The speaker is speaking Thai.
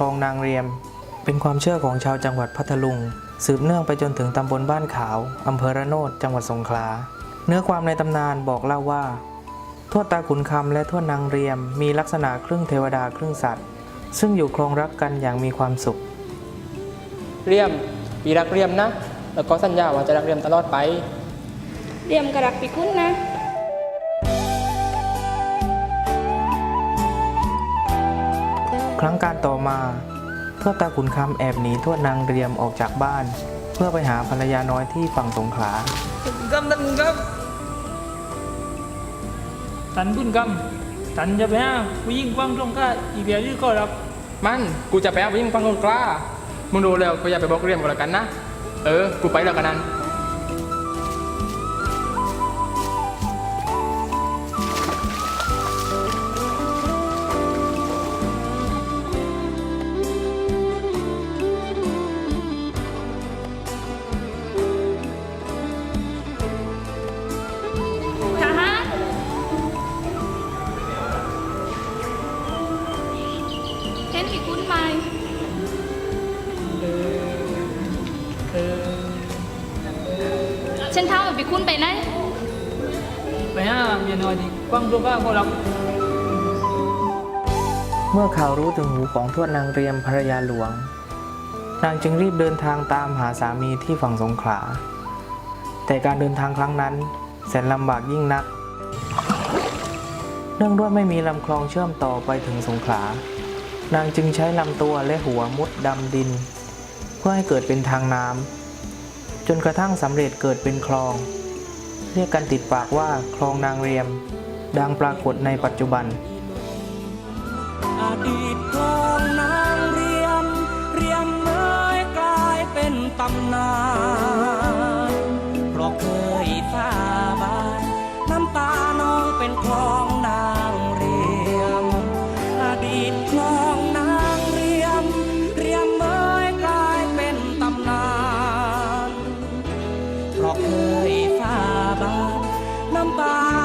ลองนางเรียม เป็นความเชื่อของชาวจังหวัดพัทลุง สืบเนื่องไปจนถึงตำบลบ้านขาวอำเภอระโนดจังหวัดสงขลา เนื้อความในตำนานบอกเล่าว่า ทวดตาขุนคำและทวดนางเรียม มีลักษณะครึ่งเทวดาครึ่งสัตว์ ซึ่งอยู่ครองรักกันอย่างมีความสุข เรียมปีรักเรียมนะ แล้วก็สัญญาว่าจะรักเรียมตลอดไป เรียมกระรักปีคุณนะ ครั้งการต่อมาทวดตาขุนคำแอบหนีทวดนางเรียมออกจากบ้าน เพื่อไปหาภรรยาน้อยที่ฝั่งสงขลากำตันครับตันบุญกำตันจะไปหาผู้หญิงฟังตรงข้าอีเบียยื้อก็รับมันกูจะไปเอาวิ่งฟังคนกล้ามึงดูแล้วก็อย่าไปบอกเรียมกันแล้วกันนะ เออ กูไปแล้วกันนั้น นปีคุณไหมฉันเท่ากับปีคุณไปไหนไปหาเมียน้อยที่ฟังตรงข้าก็รับเมื่อข่าวรู้ถึงหูของทวดนางเรียมภรรยาหลวง นางจึงรีบเดินทางตามหาสามีที่ฝั่งสงขลา แต่การเดินทางครั้งนั้น แสนลำบากยิ่งนัก เนื่องด้วยไม่มีลำคลองเชื่อมต่อไปถึงสงขลา นางจึงใช้ลำตัวและหัวมุดดำดิน เพื่อให้เกิดเป็นทางน้ำจนกระทั่งสำเร็จเกิดเป็นคลอง เรียกกันติดปากว่าคลองนางเรียม ดังปรากฏในปัจจุบัน Bye.